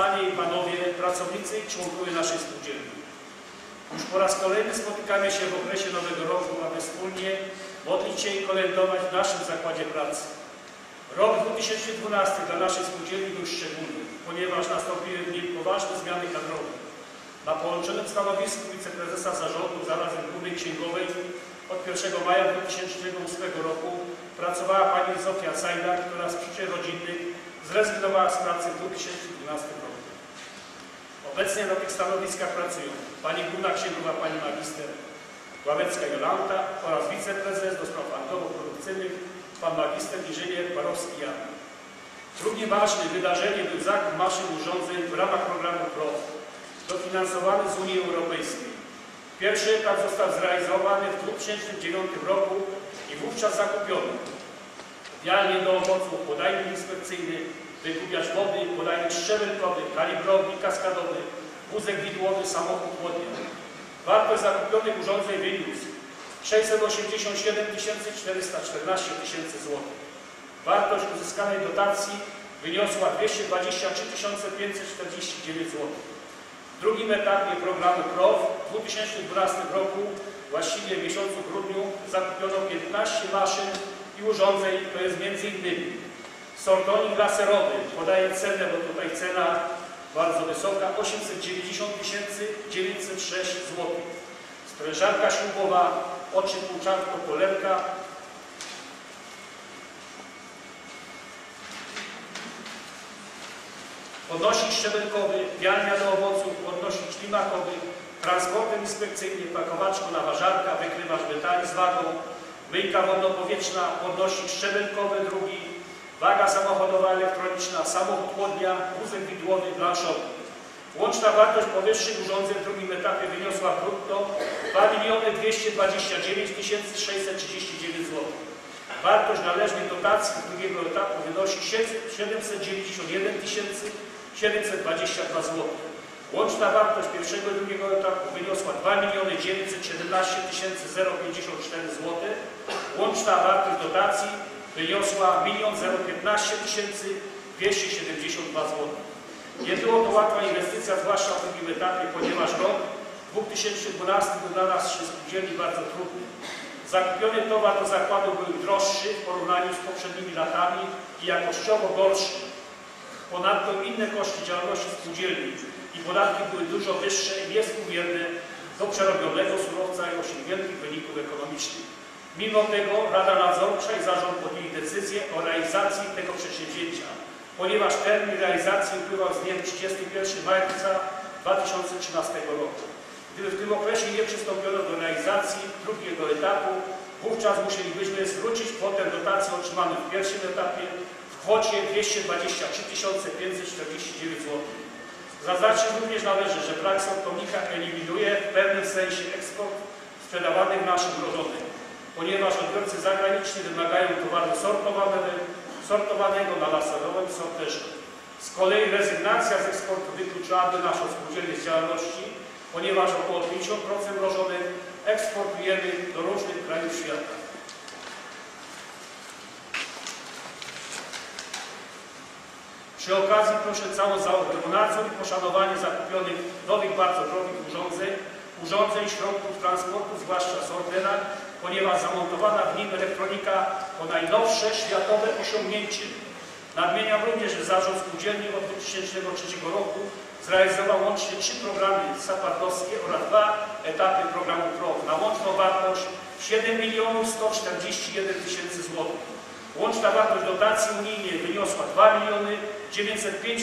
Panie i Panowie, pracownicy i członkowie naszej spółdzielni. Już po raz kolejny spotykamy się w okresie Nowego Roku, aby wspólnie modlić się i kolędować w naszym zakładzie pracy. Rok 2012 dla naszej spółdzielni był szczególny, ponieważ nastąpiły w nim poważne zmiany kadrowe. Na połączonym stanowisku wiceprezesa zarządu zarazem Głównej Księgowej od 1 maja 2008 roku pracowała pani Zofia Sajdak, która z przyczyn rodzinnych zrezygnowała z pracy w 2012 roku. Obecnie na tych stanowiskach pracują pani Główna Księgowa, pani magister Ławecka Jolanta oraz wiceprezes do spraw bankowo-produkcyjnych pan magister inżynier Barowski Jan. Drugim ważnym wydarzeniem był zakup maszyn urządzeń w ramach programu PROW, dofinansowany z Unii Europejskiej. Pierwszy etap został zrealizowany w 2009 roku wówczas zakupiono wialnie do owoców, podajnik inspekcyjny, wykupiacz wody, podajnik szczebelkowy, kalibrownik kaskadowy, wózek widłowy, samochód chłodnia. Wartość zakupionych urządzeń wyniósł 687 414 tysięcy złotych. Wartość uzyskanej dotacji wyniosła 223 549 zł. W drugim etapie programu PROW w 2012 roku, właściwie w miesiącu grudniu, zakupiono 15 maszyn i urządzeń, to jest m.in. sortonik laserowy, podaję cenę, bo tutaj cena bardzo wysoka, 890 906 zł. Sprężarka śrubowa, oczy płuczanko, polerka, podnośnik szczebelkowy, pialnia do owoców, podnośnik ślimakowy, transporter inspekcyjny, pakowaczko, naważarka, wykrywacz metali z wagą, myjka wodno-powietrzna, podnośnik szczebelkowy drugi, waga samochodowa elektroniczna, samochód chłodnia, wózek widłowy, blanszowy. Łączna wartość powyższych urządzeń w drugim etapie wyniosła brutto 2 229 639 zł. Wartość należnej dotacji drugiego etapu wynosi 791 722 zł. Łączna wartość pierwszego i drugiego etapu wyniosła 2 917 054 zł. Łączna wartość dotacji wyniosła 1 015 272 zł. Nie było to łatwa inwestycja, zwłaszcza w drugim etapie, ponieważ rok 2012 był dla nas spółdzielni bardzo trudny. Zakupiony towar do zakładu był droższy w porównaniu z poprzednimi latami i jakościowo gorszy. Ponadto inne koszty działalności spółdzielni i podatki były dużo wyższe i niespółmierne do przerobionego surowca i osiągniętych wyników ekonomicznych. Mimo tego Rada Nadzorcza i Zarząd podjęli decyzję o realizacji tego przedsięwzięcia, ponieważ termin realizacji upływał z dniem 31 marca 2013 roku. Gdyby w tym okresie nie przystąpiono do realizacji drugiego etapu, wówczas musielibyśmy zwrócić kwotę dotacji otrzymaną w pierwszym etapie w kwocie 223 549 zł. Zaznaczyć również należy, że brak sortownika eliminuje w pewnym sensie eksport sprzedawanych naszych rodzonych, ponieważ odbiorcy zagraniczni wymagają towaru sortowanego, sortowanego na laserowym sorterze. Z kolei rezygnacja z eksportu wykluczałaby naszą spółdzielnię z działalności, ponieważ około 50% mrożonych eksportujemy do różnych krajów świata. Przy okazji proszę całą załogę nadzór i poszanowanie zakupionych nowych, bardzo drogich urządzeń, urządzeń, środków transportu, zwłaszcza sortera, ponieważ zamontowana w nim elektronika to najnowsze światowe osiągnięcie. Nadmieniam również, że Zarząd Spółdzielni od 2003 roku zrealizował łącznie trzy programy SAPARD-owskie oraz dwa etapy programu PRO na łączną wartość 7 milionów 141 tysięcy złotych. Łączna wartość dotacji unijnej wyniosła 2 miliony 905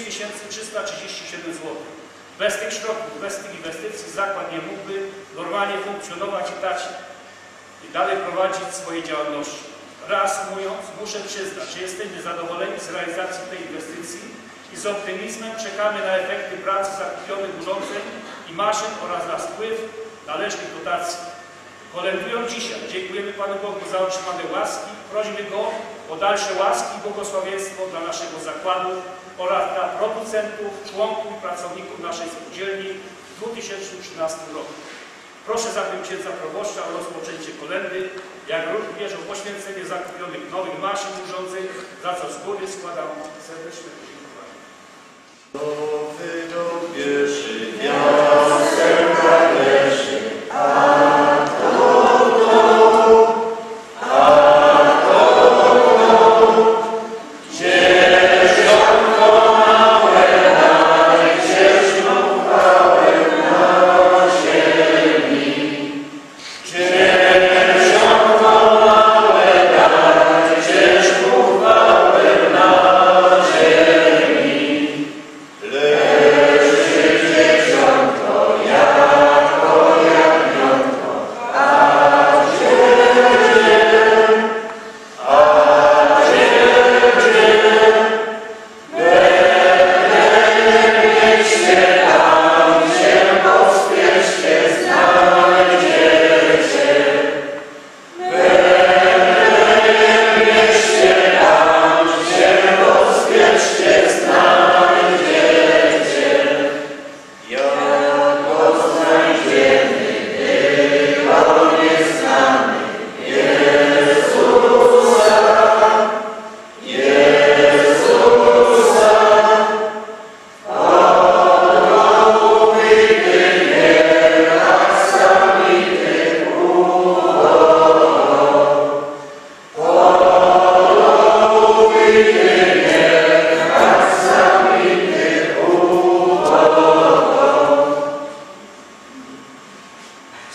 337 zł. Bez tych środków, bez tych inwestycji zakład nie mógłby normalnie funkcjonować i dać i dalej prowadzić swoje działalności. Reasumując, muszę przyznać, że jesteśmy zadowoleni z realizacji tej inwestycji i z optymizmem czekamy na efekty pracy zakupionych urządzeń i maszyn oraz na spływ należnych dotacji. Kolędując dzisiaj, dziękujemy Panu Bogu za otrzymane łaski, prosimy Go o dalsze łaski i błogosławieństwo dla naszego zakładu oraz dla producentów, członków i pracowników naszej spółdzielni w 2013 roku. Proszę zatem księdza proboszcza o rozpoczęcie kolendy, jak również o poświęcenie zakupionych nowych maszyn urządzeń, za co z góry składam serdeczne podziękowania. Bierze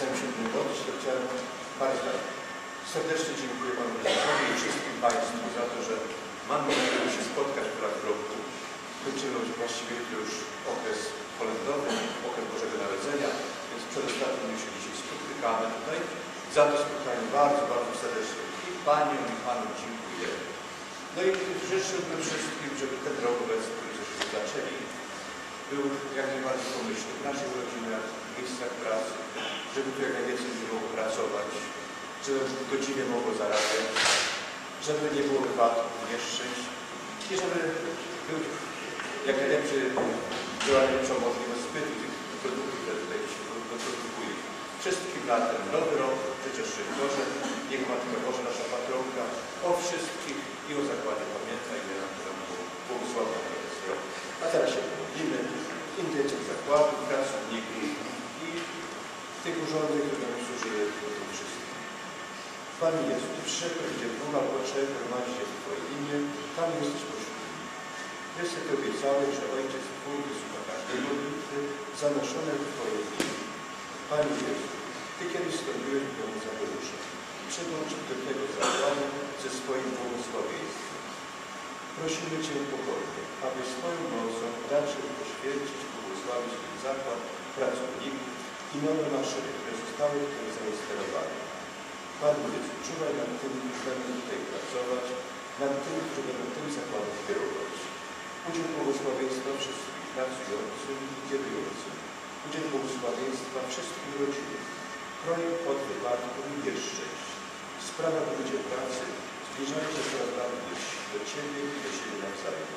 Chciałem się 77 rodzic, to chciałem bardzo serdecznie dziękuję Panu Prezydentowi i wszystkim Państwu za to, że mam możliwość się spotkać w raz roku. Kończymy właściwie już okres kolędowy, okres Bożego Narodzenia, więc przedostatnim już się dzisiaj spotykamy tutaj. Za to spotkanie bardzo, bardzo serdecznie i Paniom i Panu dziękuję. No i życzyłbym wszystkim, żeby ten rok obecny, żeśmy zaczęli, był jak najbardziej pomyślny w naszych rodzinach, w miejscach pracy, żeby tu jak najwięcej ludzi mogło pracować, żeby godzinie mogło zarabiać, żeby nie było wypadków, nieszczęść i żeby był jak najlepszy, była najlepsza możliwość zbytu tych produktów, które tutaj się produkuje. Wszystkim na ten nowy rok życzę szczęść Boże, niech Matka Boża, nasza patronka, o wszystkich i o zakładzie pamiętaj, i nam która błogosławiona jest rok. A teraz się pomodlimy, intencją zakładu, pracowników tych urządzeń, które nam służyły do tym wszystkim. Panie Jezu, Ty przyszedłeś, gdzie dwoma albo trzech się w Twoje imię, tam jesteś pośród nich. Jak obiecałeś, że Ojciec Twój wysłucha każdej modlitwy zanoszone w Twoje imię. Panie Jezu, Ty kiedyś wstąpiłeś do domu Zaborusza. Przyłącz do tego zakładu ze swoim błogosławieństwem. Prosimy Cię pokornie, aby swoją mocą raczył poświęcić, błogosławić ten zakład, pracowników i nowe maszyny, które zostały tutaj zainstalowane. Panie Jezu, czuwaj nad tymi, którzy będą tutaj pracować, nad tymi, którzy będą tym zakładem kierować. Udziel błogosławieństwa wszystkim pracującym i kierującym. Udziel błogosławieństwa wszystkim rodzinom. Chroni od wypadku i nieszczęść. W ludzie pracy zbliżają się coraz bardziej do Ciebie i do siebie nawzajem.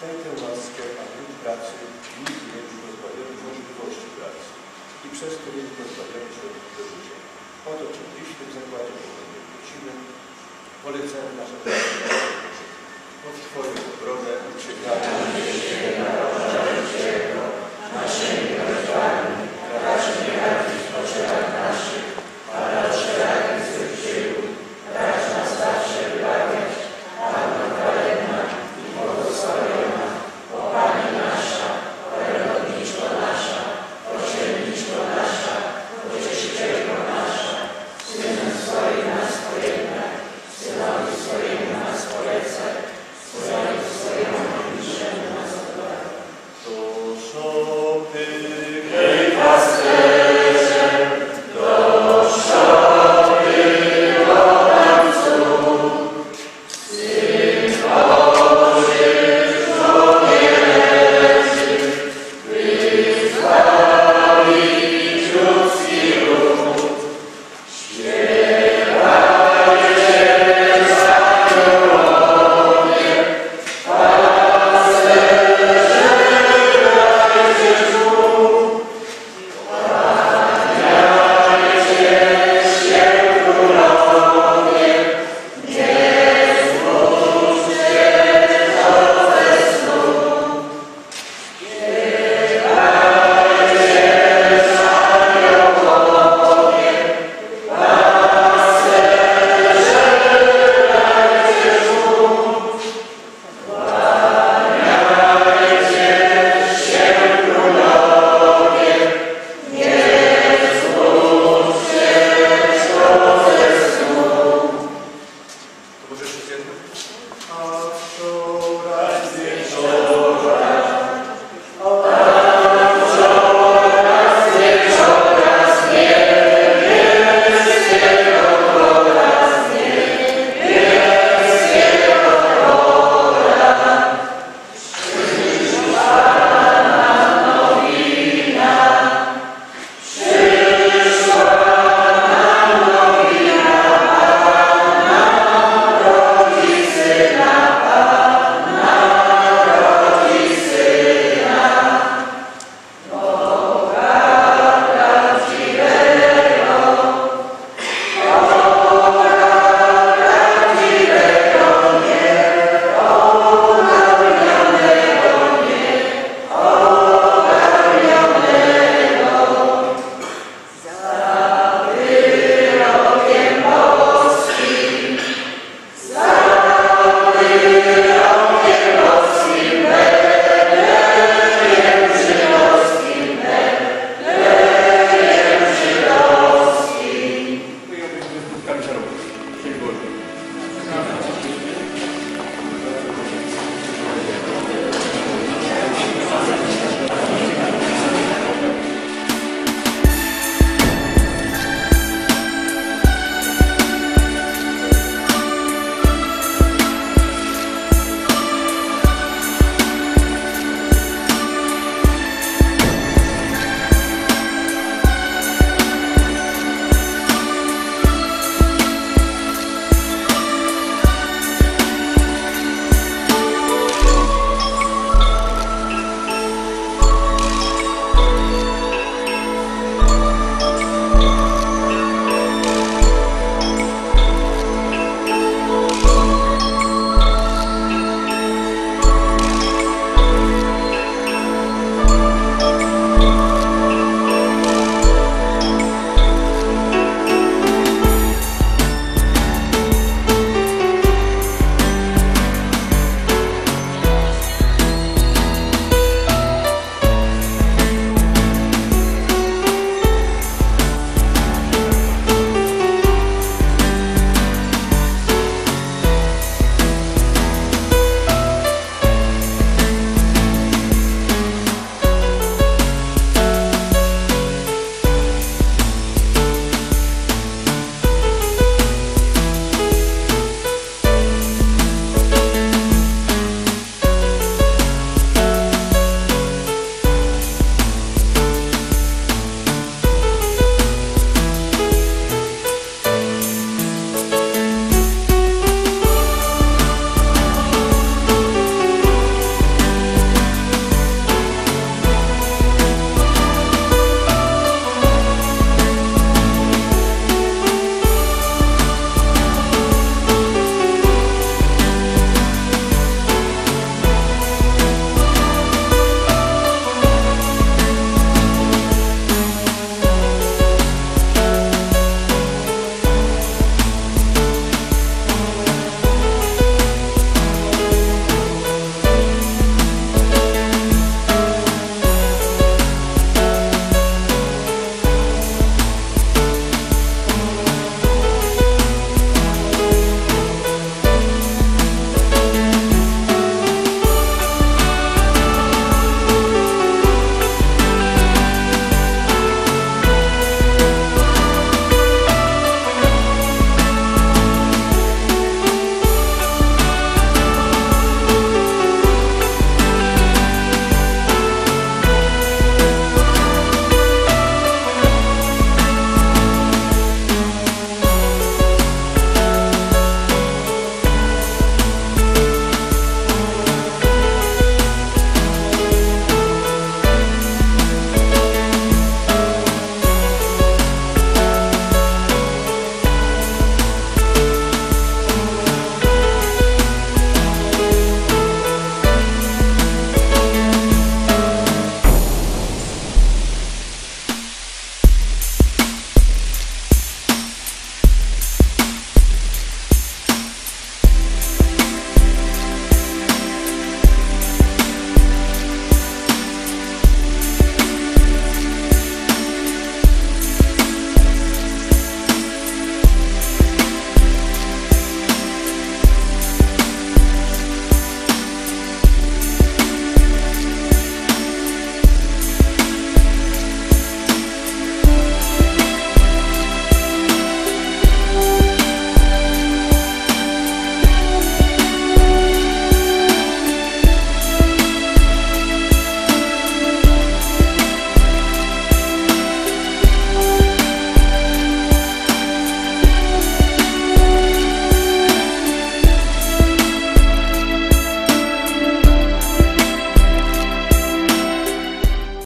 Daj tę łaskę, lud pracy nigdy nie był pozbawiony możliwości pracy i przez to byli pozbawieni środków do życia. O to czy w tym zakładzie nie prosimy, polecamy nasze pod Twoją obronę